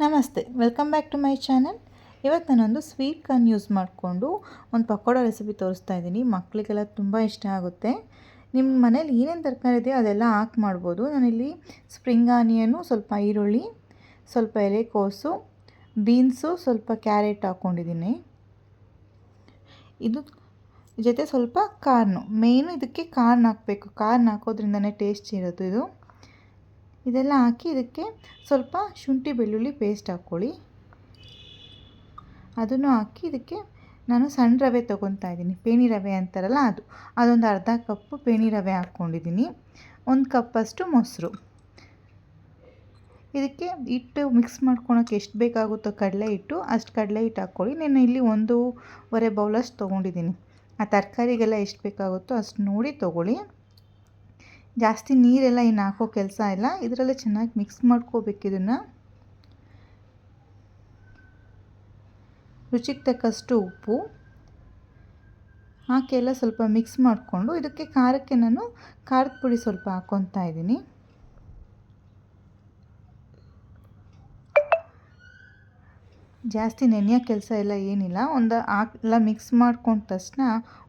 ನಮಸ್ತೆ welcome back to my channel ಇವತ್ತು ನಾನೊಂದು ಸ್ವೀಟ್ ಕಾರ್ನ್ ಯೂಸ್ ಮಾಡಿಕೊಂಡು ಒಂದು ಪಕೋಡ ರೆಸಿಪಿ ತೋರಿಸ್ತಾ ಇದ್ದೀನಿ. ಮಕ್ಕಳಿಗೆಲ್ಲ ತುಂಬ ಇಷ್ಟ ಆಗುತ್ತೆ. ನಿಮ್ಮ ಮನೇಲಿ ಏನೇನು ತರಕಾರಿ ಇದೆಯೋ ಅದೆಲ್ಲ ಹಾಕಿ ಮಾಡ್ಬೋದು. ನಾನಿಲ್ಲಿ ಸ್ಪ್ರಿಂಗ್ ಆನಿಯನು ಸ್ವಲ್ಪ ಈರುಳ್ಳಿ, ಸ್ವಲ್ಪ ಎಲೆಕೋಸು ಬೀನ್ಸು ಸ್ವಲ್ಪ ಕ್ಯಾರೆಟ್ ಹಾಕ್ಕೊಂಡಿದ್ದೀನಿ ಇದು ಜೊತೆ ಸ್ವಲ್ಪ ಕಾರ್ನು. ಮೇಯ್ನು ಇದಕ್ಕೆ ಕಾರ್ನ್ ಹಾಕಬೇಕು. ಕಾರ್ನ್ ಹಾಕೋದ್ರಿಂದನೇ ಟೇಸ್ಟ್ ಇರೋದು ಇದು. ಇದೆಲ್ಲ ಹಾಕಿ ಇದಕ್ಕೆ ಸ್ವಲ್ಪ ಶುಂಠಿ ಬೆಳ್ಳುಳ್ಳಿ ಪೇಸ್ಟ್ ಹಾಕ್ಕೊಳ್ಳಿ. ಅದನ್ನು ಹಾಕಿ ಇದಕ್ಕೆ ನಾನು ಸಣ್ಣ ರವೆ ತೊಗೊತಾ ಇದ್ದೀನಿ. ಪೇಣಿ ರವೆ ಅಂತಾರಲ್ಲ ಅದು. ಅದೊಂದು ಅರ್ಧ ಕಪ್ಪು ಪೇಣಿ ರವೆ ಹಾಕ್ಕೊಂಡಿದ್ದೀನಿ. ಒಂದು ಕಪ್ಪಷ್ಟು ಮೊಸರು. ಇದಕ್ಕೆ ಹಿಟ್ಟು ಮಿಕ್ಸ್ ಮಾಡ್ಕೊಳಕ್ಕೆ ಎಷ್ಟು ಬೇಕಾಗುತ್ತೋ ಕಡಲೆ ಹಿಟ್ಟು ಅಷ್ಟು ಕಡಲೆ ಹಿಟ್ಟು ಹಾಕ್ಕೊಳ್ಳಿ. ನಾನು ಇಲ್ಲಿ ಒಂದೂವರೆ ಬೌಲಷ್ಟು ತೊಗೊಂಡಿದ್ದೀನಿ. ಆ ತರಕಾರಿಗೆಲ್ಲ ಎಷ್ಟು ಬೇಕಾಗುತ್ತೋ ಅಷ್ಟು ನೋಡಿ ತೊಗೊಳ್ಳಿ. ಜಾಸ್ತಿ ನೀರೆಲ್ಲ ಇನ್ನು ಹಾಕೋ ಕೆಲಸ ಇಲ್ಲ. ಇದರಲ್ಲೇ ಚೆನ್ನಾಗಿ ಮಿಕ್ಸ್ ಮಾಡ್ಕೋಬೇಕು ಇದನ್ನು. ರುಚಿಗೆ ತಕ್ಕಷ್ಟು ಉಪ್ಪು. ಹಾಕಿ ಎಲ್ಲ ಸ್ವಲ್ಪ ಮಿಕ್ಸ್ ಮಾಡಿಕೊಂಡು ಇದಕ್ಕೆ ಖಾರಕ್ಕೆ ನಾನು ಖಾರದ ಪುಡಿ ಸ್ವಲ್ಪ ಹಾಕ್ಕೊತಾ ಇದ್ದೀನಿ. ಜಾಸ್ತಿ ನೆನೆಯೋ ಕೆಲಸ ಎಲ್ಲ ಏನಿಲ್ಲ. ಒಂದು ಹಾಕಿಲ್ಲ ಮಿಕ್ಸ್ ಮಾಡ್ಕೊಂಡ ತಕ್ಷಣ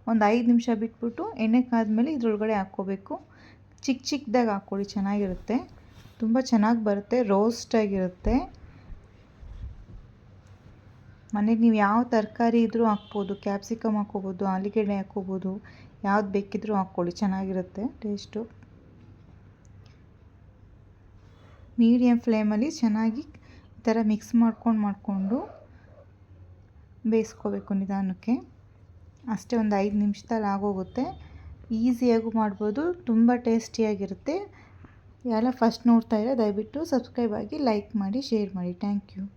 ಒಂದು ಐದು ನಿಮಿಷ ಬಿಟ್ಬಿಟ್ಟು ಎಣ್ಣೆ ಕಾದ್ಮೇಲೆ ಇದ್ರೊಳಗಡೆ ಹಾಕ್ಕೋಬೇಕು. ಚಿಕ್ಕ ಚಿಕ್ಕದಾಗಿ ಹಾಕ್ಕೊಳ್ಳಿ ಚೆನ್ನಾಗಿರುತ್ತೆ. ತುಂಬ ಚೆನ್ನಾಗಿ ಬರುತ್ತೆ ರೋಸ್ಟಾಗಿರುತ್ತೆ ಮನೆಗೆ ನೀವು ಯಾವ ತರಕಾರಿ ಇದ್ದರೂ ಹಾಕ್ಬೋದು, ಕ್ಯಾಪ್ಸಿಕಮ್ ಹಾಕ್ಕೋಬೋದು, ಆಲೂಗೆಡ್ಡೆ ಹಾಕ್ಕೋಬೋದು, ಯಾವ್ದು ಬೇಕಿದ್ರೂ ಹಾಕ್ಕೊಳ್ಳಿ ಚೆನ್ನಾಗಿರುತ್ತೆ ಟೇಸ್ಟು. ಮೀಡಿಯಮ್ ಫ್ಲೇಮಲ್ಲಿ ಚೆನ್ನಾಗಿ ಈ ಥರ ಮಿಕ್ಸ್ ಮಾಡ್ಕೊಂಡು ಮಾಡಿಕೊಂಡು ಬೇಯಿಸ್ಕೋಬೇಕು ನಿಧಾನಕ್ಕೆ. ಅಷ್ಟೇ ಒಂದು ಐದು ನಿಮಿಷದಲ್ಲಿ ಆಗೋಗುತ್ತೆ. ಈಸಿಯಾಗೂ ಮಾಡ್ಬೋದು, ತುಂಬ ಟೇಸ್ಟಿಯಾಗಿರುತ್ತೆ. ಯಾರೆಲ್ಲ ಫಸ್ಟ್ ನೋಡ್ತಾ ಇರೋ ದಯವಿಟ್ಟು ಸಬ್ಸ್ಕ್ರೈಬ್ ಆಗಿ ಲೈಕ್ ಮಾಡಿ, ಶೇರ್ ಮಾಡಿ. Thank you.